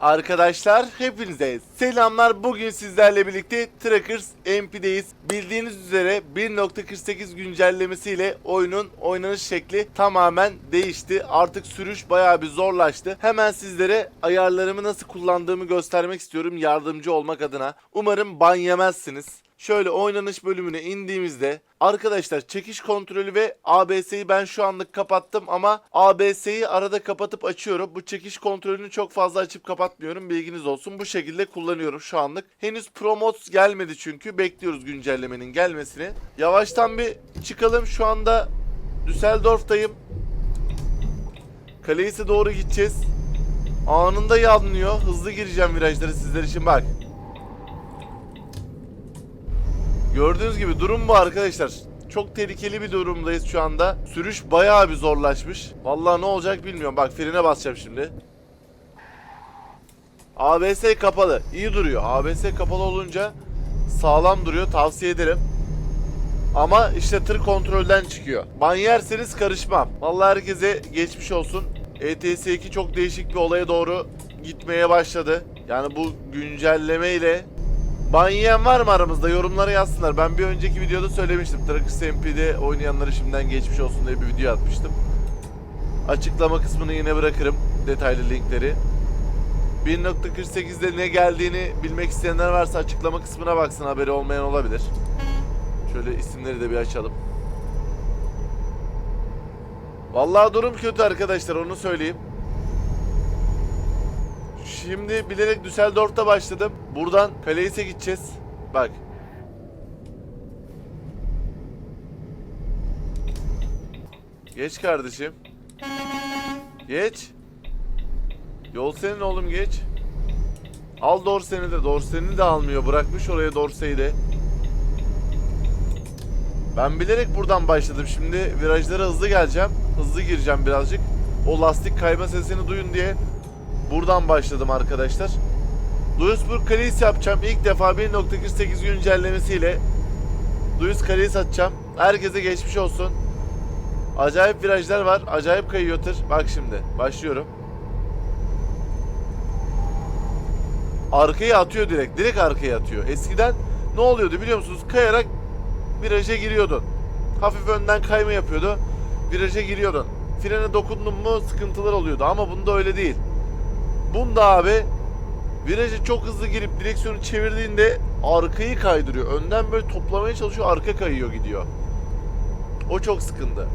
Arkadaşlar hepinize selamlar. Bugün sizlerle birlikte Trackers MP'deyiz. Bildiğiniz üzere 1.48 güncellemesiyle oyunun oynanış şekli tamamen değişti. Artık sürüş bayağı bir zorlaştı. Hemen sizlere ayarlarımı nasıl kullandığımı göstermek istiyorum yardımcı olmak adına. Umarım ban yemezsiniz. Şöyle oynanış bölümüne indiğimizde arkadaşlar çekiş kontrolü ve ABS'yi ben şu anlık kapattım ama ABS'yi arada kapatıp açıyorum. Bu çekiş kontrolünü çok fazla açıp kapatmıyorum bilginiz olsun. Bu şekilde kullanıyorum şu anlık. Henüz Promotes gelmedi çünkü bekliyoruz güncellemenin gelmesini. Yavaştan bir çıkalım şu anda Düsseldorf'tayım. Kaleyse doğru gideceğiz. Anında yanlıyor. Hızlı gireceğim virajları sizler için bak. Gördüğünüz gibi durum bu arkadaşlar. Çok tehlikeli bir durumdayız şu anda. Sürüş bayağı bir zorlaşmış. Vallahi ne olacak bilmiyorum. Bak frene basacağım şimdi. ABS kapalı. İyi duruyor. ABS kapalı olunca sağlam duruyor. Tavsiye ederim. Ama işte tır kontrolden çıkıyor. Ban yerseniz karışmam. Vallahi herkese geçmiş olsun. ETS2 çok değişik bir olaya doğru gitmeye başladı. Yani bu güncelleme ile Ban yiyen var mı aramızda? Yorumlara yazsınlar. Ben bir önceki videoda söylemiştim. Trackers MP'de oynayanları şimdiden geçmiş olsun diye bir video atmıştım. Açıklama kısmını yine bırakırım. Detaylı linkleri. 1.48'de ne geldiğini bilmek isteyenler varsa açıklama kısmına baksın. Haberi olmayan olabilir. Şöyle isimleri de bir açalım. Vallahi durum kötü arkadaşlar onu söyleyeyim. Şimdi bilerek Düsseldorf'ta başladım. Buradan Kaleis'e gideceğiz. Bak. Geç kardeşim. Geç. Yol senin oğlum geç. Al Dorsen'i de. Dorsen'i de almıyor. Bırakmış oraya Dorse'yi de. Ben bilerek buradan başladım. Şimdi virajlara hızlı geleceğim. Hızlı gireceğim birazcık. O lastik kayma sesini duyun diye Buradan başladım arkadaşlar. Duisburg Kaleis yapacağım. İlk defa 1.48 güncellemesiyle Duis Kaleis atacağım. Herkese geçmiş olsun. Acayip virajlar var. Acayip kayıyor tır. Bak şimdi. Başlıyorum. Arkaya atıyor direkt. Direkt arkaya atıyor. Eskiden ne oluyordu biliyor musunuz? Kayarak viraja giriyordun. Hafif önden kayma yapıyordu. Viraja giriyordun. Frene dokundun mu sıkıntılar oluyordu. Ama bunda öyle değil. Bunda abi viraja çok hızlı girip direksiyonu çevirdiğinde arkayı kaydırıyor. Önden böyle toplamaya çalışıyor arka kayıyor gidiyor. O çok sıkıntı.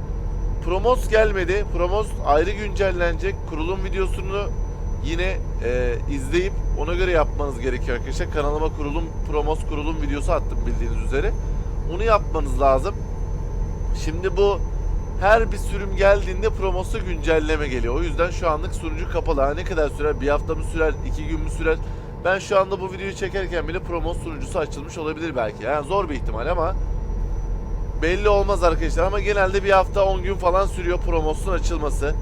Promos gelmedi. Promos ayrı güncellenecek. Kurulum videosunu yine e, izleyip ona göre yapmanız gerekiyor arkadaşlar. Kanalıma kurulum promos kurulum videosu attım bildiğiniz üzere. Onu yapmanız lazım. Şimdi bu her bir sürüm geldiğinde promosu güncelleme geliyor. O yüzden şu anlık sunucu kapalı. Ha, ne kadar sürer? Bir hafta mı sürer? iki gün mü sürer? Ben şu anda bu videoyu çekerken bile promos sunucusu açılmış olabilir belki. Yani zor bir ihtimal ama belli olmaz arkadaşlar. Ama genelde bir hafta 10 gün falan sürüyor promosun açılması.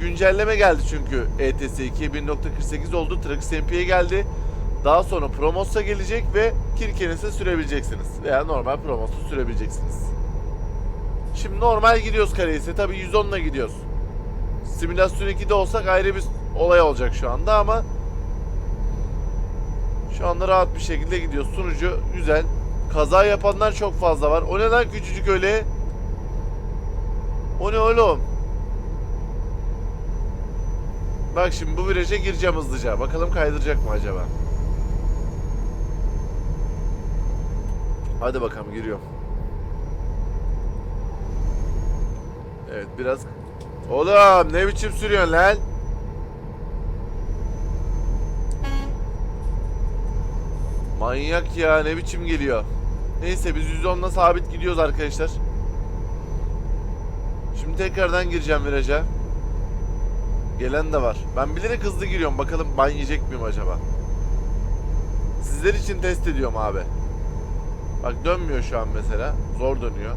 Güncelleme geldi çünkü ETS 2 1.48 oldu. Trax MP'ye geldi. Daha sonra Promos'a gelecek ve Kirkenes'e sürebileceksiniz. Veya normal Promos'u sürebileceksiniz. Şimdi normal gidiyoruz Karayise'ye. Tabii 110 ile gidiyoruz. Simülasyon 2'de olsak ayrı bir olay olacak şu anda ama şu anda rahat bir şekilde gidiyoruz. Sunucu güzel. Kaza yapanlar çok fazla var. O neden küçücük öyle? O ne oğlum? Bak şimdi bu viraja gireceğim hızlıca. Bakalım kaydıracak mı acaba? Hadi bakalım giriyorum. Evet biraz... Oğlum ne biçim sürüyorsun lan? Manyak ya ne biçim geliyor. Neyse biz 110'la sabit gidiyoruz arkadaşlar. Şimdi tekrardan gireceğim viraja. Gelen de var. Ben bilerek hızlı giriyorum. Bakalım ban yiyecek miyim acaba? Sizler için test ediyorum abi. Bak dönmüyor şu an mesela. Zor dönüyor.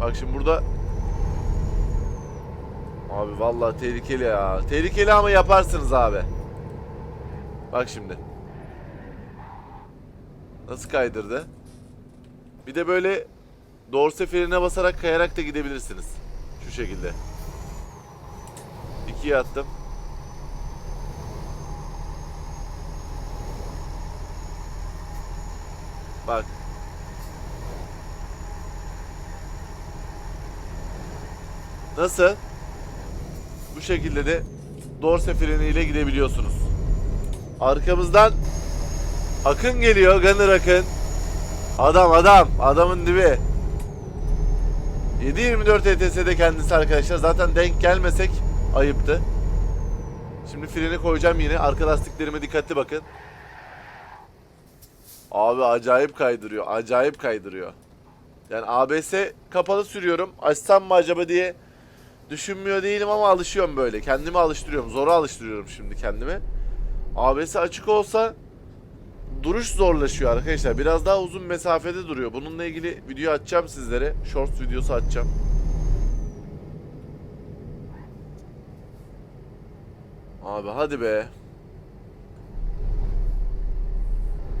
Bak şimdi burada Abi vallahi tehlikeli ya. Tehlikeli ama yaparsınız abi. Bak şimdi. Nasıl kaydırdı? Bir de böyle dorse frenine basarak kayarak da gidebilirsiniz. Şu şekilde. İkiye attım. Bak. Nasıl? Bu şekilde de dorse freniyle gidebiliyorsunuz. Arkamızdan Akın geliyor. Gunner Akın. Adam adam. Adamın dibi. 7.24 ETS'de kendisi arkadaşlar. Zaten denk gelmesek ayıptı. Şimdi freni koyacağım yine. Arka lastiklerime dikkatli bakın. Abi acayip kaydırıyor. Acayip kaydırıyor. Yani ABS kapalı sürüyorum. Açsam mı acaba diye düşünmüyor değilim ama alışıyorum böyle. Kendimi alıştırıyorum. Zora alıştırıyorum şimdi kendimi. ABS açık olsa duruş zorlaşıyor arkadaşlar. Biraz daha uzun mesafede duruyor. Bununla ilgili video açacağım sizlere. Shorts videosu açacağım. Abi hadi be.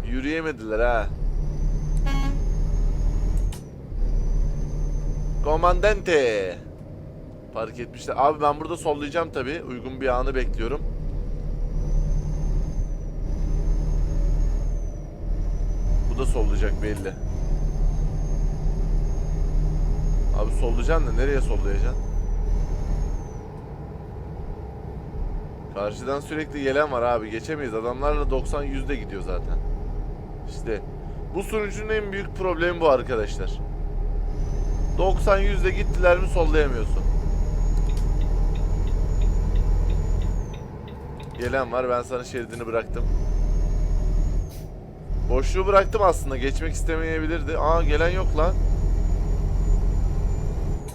Yürüyemediler ha. Komandante. Fark etmişler. Abi ben burada sollayacağım tabi. Uygun bir anı bekliyorum. Bu da sollayacak belli. Abi sollayacaksın da nereye sollayacaksın? Karşıdan sürekli gelen var abi. Geçemeyiz. Adamlarla 90-100'de gidiyor zaten. İşte bu sunucunun en büyük problemi bu arkadaşlar. 90-100'de gittiler mi sollayamıyorsun. Gelen var. Ben sana şeridini bıraktım. Boşluğu bıraktım aslında. Geçmek istemeyebilirdi. Aa gelen yok lan.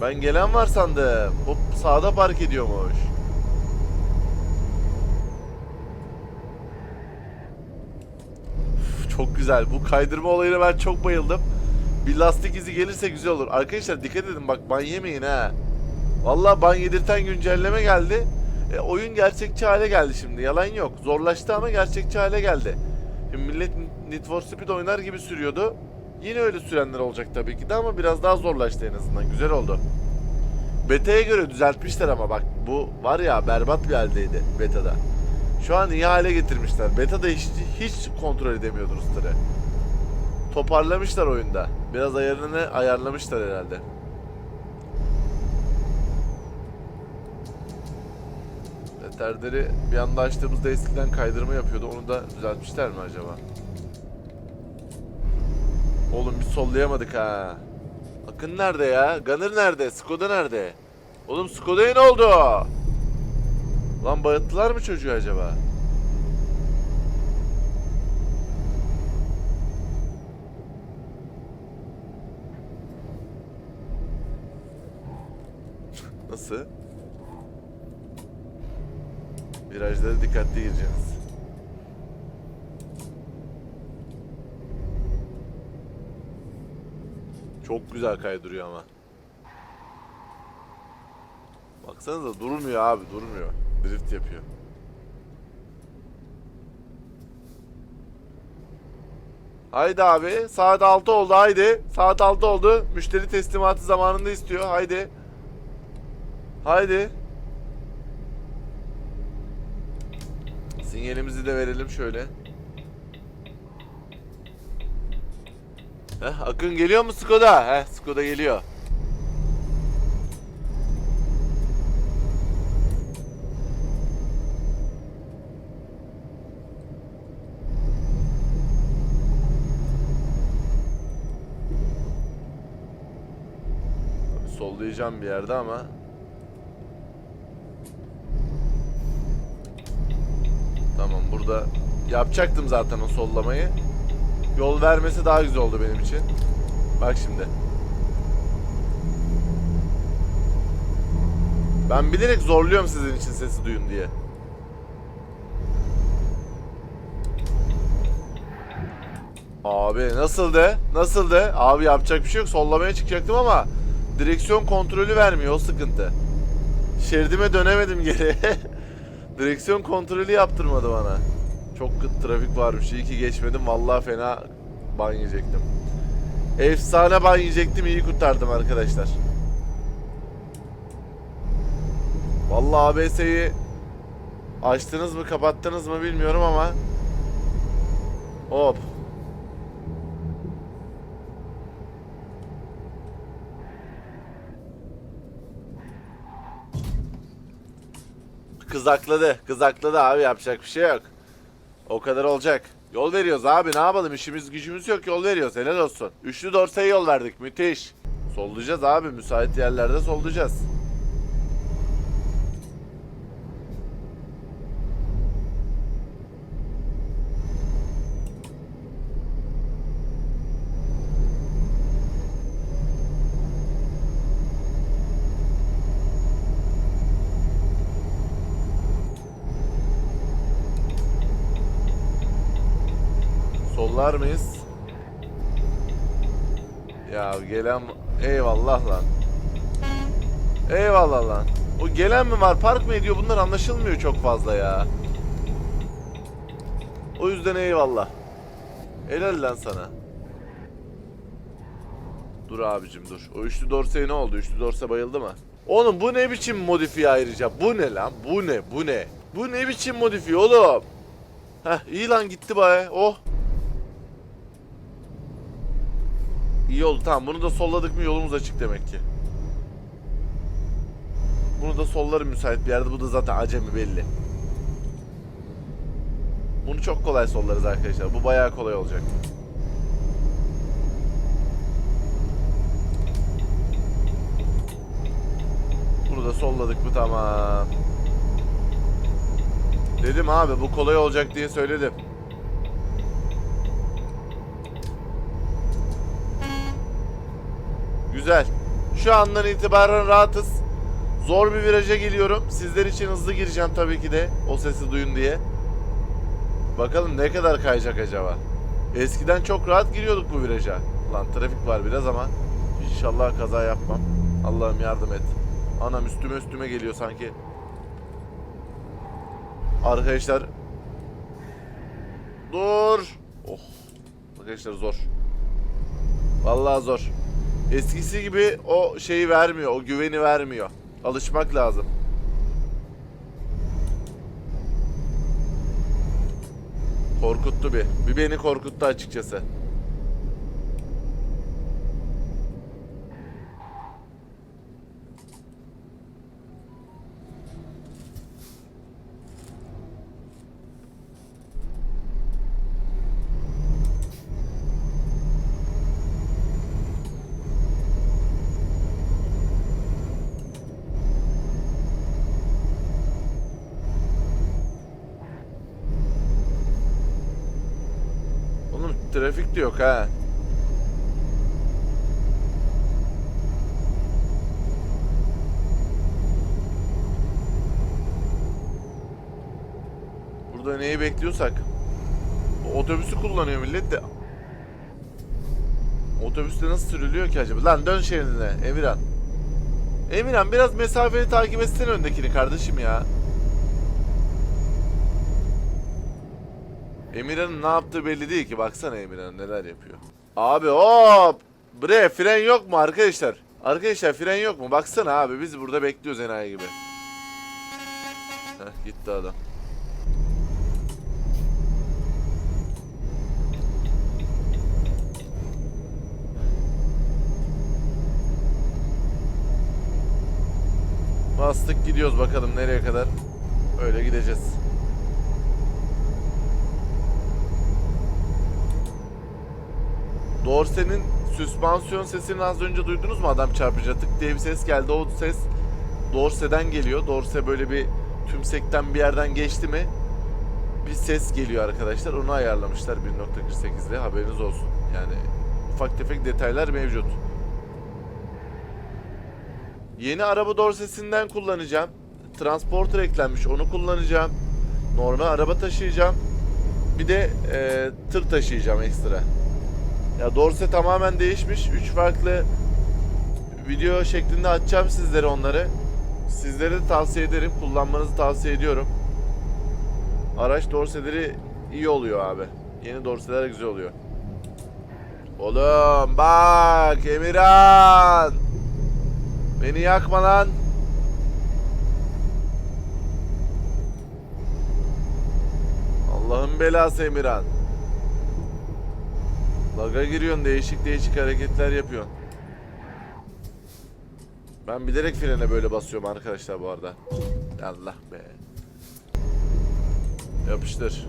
Ben gelen var sandım. Hop sağda park ediyormuş. Çok güzel. Bu kaydırma olayına ben çok bayıldım. Bir lastik izi gelirse güzel olur. Arkadaşlar dikkat edin bak ban yemeyin ha. Vallahi ban yedirten güncelleme geldi. E, oyun gerçekçi hale geldi şimdi. Yalan yok. Zorlaştı ama gerçekçi hale geldi. Şimdi millet Need for Speed oynar gibi sürüyordu. Yine öyle sürenler olacak tabii ki de ama biraz daha zorlaştı en azından. Güzel oldu. Beta'ya göre düzeltmişler ama bak bu var ya berbat bir haldeydi beta'da. Şu an iyi hale getirmişler. Beta'da hiç, hiç kontrol edemiyordunuz tırı. Toparlamışlar oyunda. Biraz ayarını ayarlamışlar herhalde. Veterderi bir anda açtığımızda eskiden kaydırma yapıyordu. Onu da düzeltmişler mi acaba? Oğlum biz sollayamadık ha. Akın nerede ya? Gunner nerede? Skoda nerede? Oğlum Skoda'ya ne oldu? Lan bayılttılar mı çocuğu acaba? Nasıl? Virajlara dikkatli gireceğiz. Çok güzel kaydırıyor ama. Baksanıza durmuyor abi durmuyor. Drift yapıyor. Haydi abi. Saat 6 oldu haydi. Saat 6 oldu. Müşteri teslimatı zamanında istiyor. Haydi. Haydi. Sinyalimizi de verelim şöyle. Heh, Akın geliyor mu Skoda? Heh, Skoda geliyor. Sollayacağım bir yerde ama Tamam burada yapacaktım zaten o sollamayı. Yol vermesi daha güzel oldu benim için. Bak şimdi. Ben bilerek zorluyorum sizin için sesi duyun diye. Abi nasıldı? Nasıldı? Abi yapacak bir şey yok. Sollamaya çıkacaktım ama direksiyon kontrolü vermiyor o sıkıntı. Şeridime dönemedim geri. direksiyon kontrolü yaptırmadı bana. Çok kıt trafik varmış. İyi ki geçmedim. Vallahi fena ban yiyecektim. Efsane ban yiyecektim. iyi kurtardım arkadaşlar. Vallahi ABS'yi açtınız mı kapattınız mı bilmiyorum ama Hop. Kızakladı. Kızakladı abi yapacak bir şey yok. O kadar olacak. Yol veriyoruz abi ne yapalım işimiz gücümüz yok yol veriyoruz helal olsun. Üçlü dorsaya yol verdik müthiş. Sollayacağız abi müsait yerlerde sollayacağız. Sollar mıyız? Ya gelen eyvallah lan. Eyvallah lan. O gelen mi var park mı ediyor bunlar anlaşılmıyor çok fazla ya. O yüzden eyvallah. Helal lan sana. Dur abicim dur. O üçlü dorseye ne oldu? Üçlü dorse bayıldı mı? Oğlum bu ne biçim modifiye ayrıca? Bu ne lan? Bu ne? Bu ne? Bu ne biçim modifiye oğlum? Heh iyi lan gitti baya. Oh. İyi oldu tamam bunu da solladık mı yolumuz açık demek ki. Bunu da sollarım müsait bir yerde bu da zaten acemi belli. Bunu çok kolay sollarız arkadaşlar bu bayağı kolay olacak. Bunu da solladık mı tamam. Dedim abi bu kolay olacak diye söyledim. Güzel. Şu andan itibaren rahatız. Zor bir viraja geliyorum. Sizler için hızlı gireceğim tabii ki de. O sesi duyun diye. Bakalım ne kadar kayacak acaba. Eskiden çok rahat giriyorduk bu viraja. Lan trafik var biraz ama inşallah kaza yapmam. Allah'ım yardım et. Anam üstüme üstüme geliyor sanki. Arkadaşlar. Dur. Oh. Arkadaşlar zor. Vallahi zor. Eskisi gibi o şeyi vermiyor, o güveni vermiyor. Alışmak lazım. Korkuttu bir. Bir beni korkuttu açıkçası. Oğlum trafik de yok ha. Burada neyi bekliyorsak. Otobüsü kullanıyor millet de. Otobüste nasıl sürülüyor ki acaba? Lan dön şeridine Emirhan. Emirhan biraz mesafeni takip etsene öndekini kardeşim ya. Emirhan'ın ne yaptığı belli değil ki. Baksana Emirhan neler yapıyor. Abi hop. Bre fren yok mu arkadaşlar? Arkadaşlar fren yok mu? Baksana abi biz burada bekliyoruz enayi gibi. Heh, gitti adam. Bastık gidiyoruz bakalım nereye kadar. Öyle gideceğiz. Dorse'nin süspansiyon sesini az önce duydunuz mu adam çarpınca tık diye bir ses geldi. O ses Dorse'den geliyor. Dorse böyle bir tümsekten bir yerden geçti mi bir ses geliyor arkadaşlar. Onu ayarlamışlar 1.48'de haberiniz olsun. Yani ufak tefek detaylar mevcut. Yeni araba dorsesinden kullanacağım. Transporter eklenmiş onu kullanacağım. Normal araba taşıyacağım. Bir de e, tır taşıyacağım ekstra. Ya dorse tamamen değişmiş. Üç farklı video şeklinde açacağım sizlere onları. Sizlere de tavsiye ederim. Kullanmanızı tavsiye ediyorum. Araç dorseleri iyi oluyor abi. Yeni dorseler güzel oluyor. Oğlum bak Emirhan. Beni yakma lan. Allah'ın belası Emirhan. Laga giriyorsun değişik değişik hareketler yapıyorsun. Ben bilerek frene böyle basıyorum arkadaşlar bu arada. Allah be. Yapıştır.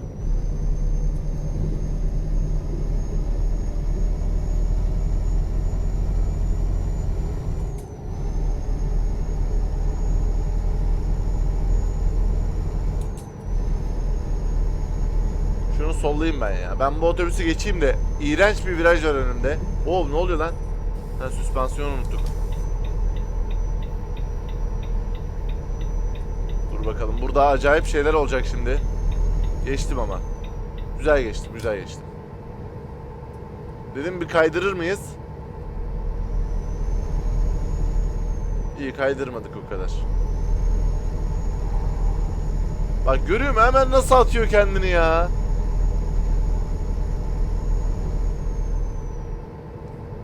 Sollayayım ben ya. Ben bu otobüsü geçeyim de iğrenç bir viraj var önümde. Oo ne oluyor lan? Ha süspansiyonu unuttuk. Dur bakalım. Burada acayip şeyler olacak şimdi. Geçtim ama. Güzel geçtim, güzel geçtim. Dedim bir kaydırır mıyız? İyi kaydırmadık o kadar. Bak görüyor musun hemen nasıl atıyor kendini ya.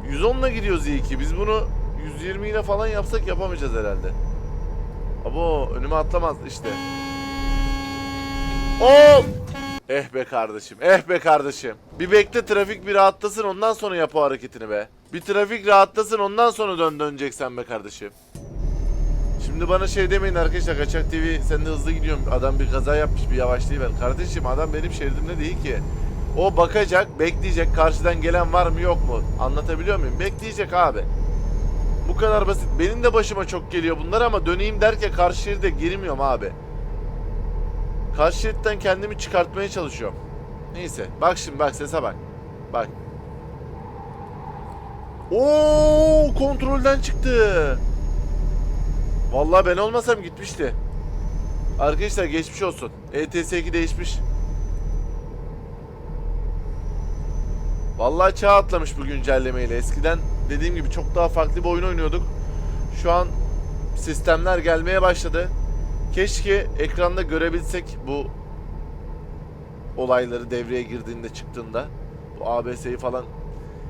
...110'la gidiyoruz iyi ki. Biz bunu 120 ile falan yapsak yapamayacağız herhalde. Abo önüme atlamaz işte. Oo! Eh be kardeşim, eh be kardeşim. Bir bekle trafik bir rahatlasın ondan sonra yap o hareketini be. Bir trafik rahatlasın ondan sonra dön döneceksen be kardeşim. Şimdi bana şey demeyin arkadaşlar Kaçak TV sen de hızlı gidiyorsun. Adam bir kaza yapmış bir yavaşlayıver. Kardeşim adam benim şeridimde değil ki. O bakacak, bekleyecek karşıdan gelen var mı yok mu? Anlatabiliyor muyum? Bekleyecek abi. Bu kadar basit. Benim de başıma çok geliyor bunlar ama döneyim derken karşı şeride girmiyorum abi. Karşı şeritten kendimi çıkartmaya çalışıyorum. Neyse. Bak şimdi bak sese bak. Bak. Oo kontrolden çıktı. Vallahi ben olmasam gitmişti. Arkadaşlar geçmiş olsun. E ETS2 değişmiş. Vallahi çağ atlamış bu güncellemeyle. Eskiden dediğim gibi çok daha farklı bir oyun oynuyorduk. Şu an sistemler gelmeye başladı. Keşke ekranda görebilsek bu olayları devreye girdiğinde çıktığında bu ABS'yi falan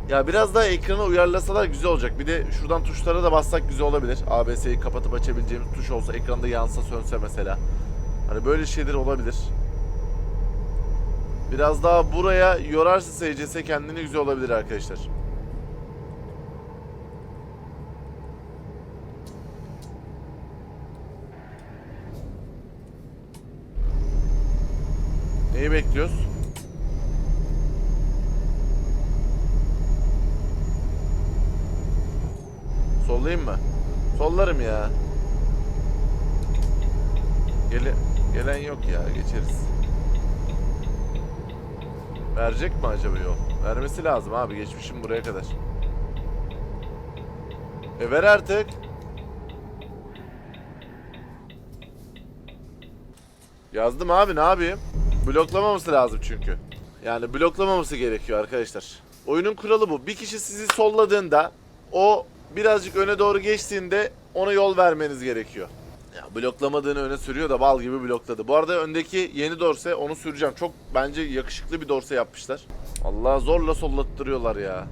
ya biraz daha ekrana uyarlasalar güzel olacak. Bir de şuradan tuşlara da bassak güzel olabilir. ABS'yi kapatıp açabileceğimiz tuş olsa ekranda yansa sönse mesela. Hani böyle şeyler olabilir. Biraz daha buraya yorarsa SCS kendini güzel olabilir arkadaşlar. Neyi bekliyoruz? Sollayayım mı? Sollarım ya. Gele gelen yok ya geçeriz. Verecek mi acaba yol? Vermesi lazım abi geçmişim buraya kadar. E ver artık. Yazdım abi ne yapayım? Bloklamaması lazım çünkü. Yani bloklamaması gerekiyor arkadaşlar. Oyunun kuralı bu. Bir kişi sizi solladığında o birazcık öne doğru geçtiğinde ona yol vermeniz gerekiyor. Ya bloklamadığını öne sürüyor da bal gibi blokladı. Bu arada öndeki yeni dorse onu süreceğim. Çok bence yakışıklı bir dorse yapmışlar. Allah zorla sollattırıyorlar ya.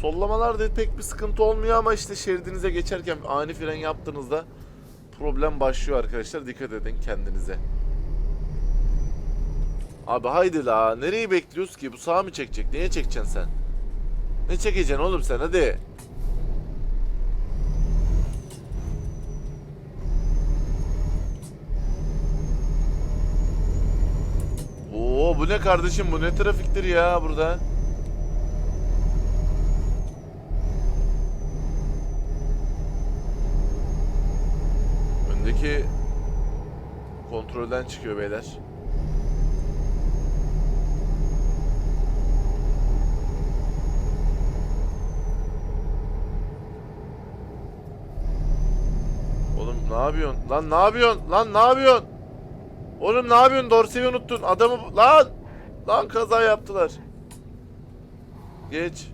Sollamalarda pek bir sıkıntı olmuyor ama işte şeridinize geçerken ani fren yaptığınızda problem başlıyor arkadaşlar. Dikkat edin kendinize. Abi haydi la. Nereyi bekliyoruz ki? Bu sağa mı çekecek? Neye çekeceksin sen? Ne çekeceksin oğlum sen hadi. Oo bu ne kardeşim bu ne trafiktir ya burada. Öndeki kontrolden çıkıyor beyler. Oğlum ne yapıyorsun? Lan ne yapıyorsun? Lan ne yapıyorsun? Oğlum ne yapıyorsun? Dorseyi unuttun. Adamı lan lan kaza yaptılar. Geç.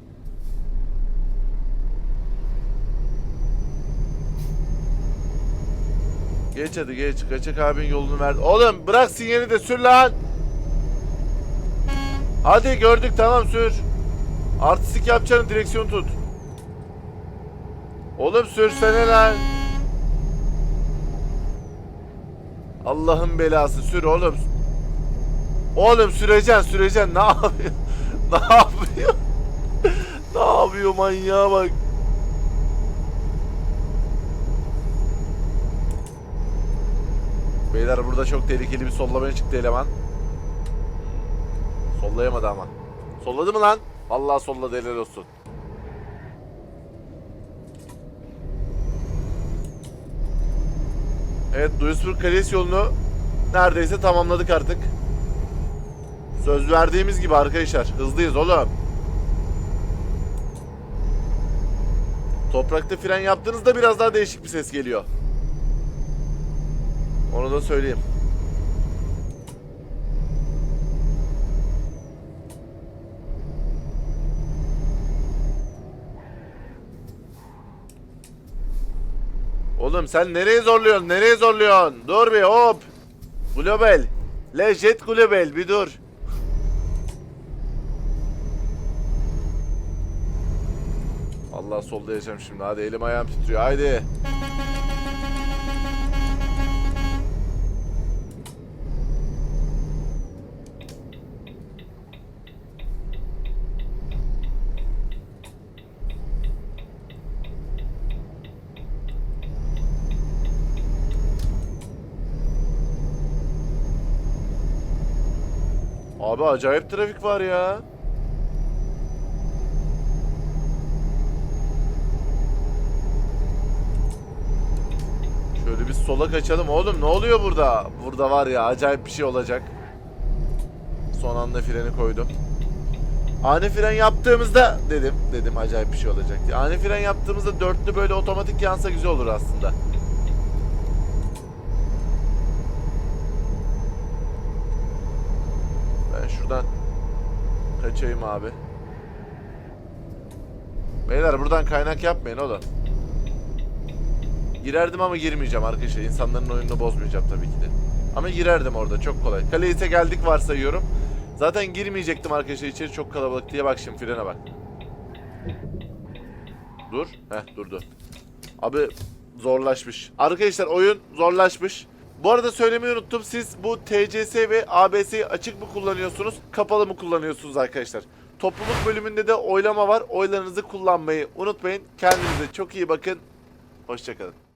Geç hadi geç. Kaçak abin yolunu verdi. Oğlum bırak sinyali de sür lan. Hadi gördük tamam sür. Artistik yapacağını direksiyon tut. Oğlum sürsene lan. Allah'ın belası sür oğlum. Oğlum süreceksin süreceksin. Ne yapıyor? ne yapıyor? ne yapıyor manyağa bak. Beyler burada çok tehlikeli bir sollamaya çıktı eleman. Sollayamadı ama. Solladı mı lan? Vallahi solladı helal olsun. Evet Duisburg Kalesi yolunu neredeyse tamamladık artık. Söz verdiğimiz gibi arkadaşlar. Hızlıyız oğlum. Toprakta fren yaptığınızda biraz daha değişik bir ses geliyor. Onu da söyleyeyim. Oğlum sen nereye zorluyorsun? Nereye zorluyorsun? Dur bir hop. Global. Lejet Global bir dur. Allah sollayacağım şimdi. Hadi elim ayağım titriyor. Haydi. Abi acayip trafik var ya. Şöyle bir sola kaçalım. Oğlum ne oluyor burada? Burada var ya acayip bir şey olacak. Son anda freni koydum. Ani fren yaptığımızda dedim dedim acayip bir şey olacak diye. Ani fren yaptığımızda dörtlü böyle otomatik yansa güzel olur aslında. Ben şuradan kaçayım abi. Beyler buradan kaynak yapmayın oğlum. Girerdim ama girmeyeceğim arkadaşlar. İnsanların oyununu bozmayacağım tabii ki de. Ama girerdim orada çok kolay. Kaleyse geldik varsayıyorum. Zaten girmeyecektim arkadaşlar içeri çok kalabalık diye bak şimdi frene bak. Dur. Heh durdu. Abi zorlaşmış. Arkadaşlar oyun zorlaşmış. Bu arada söylemeyi unuttum. Siz bu TCS ve ABS'yi açık mı kullanıyorsunuz, kapalı mı kullanıyorsunuz arkadaşlar? Topluluk bölümünde de oylama var. Oylarınızı kullanmayı unutmayın. Kendinize çok iyi bakın. Hoşçakalın.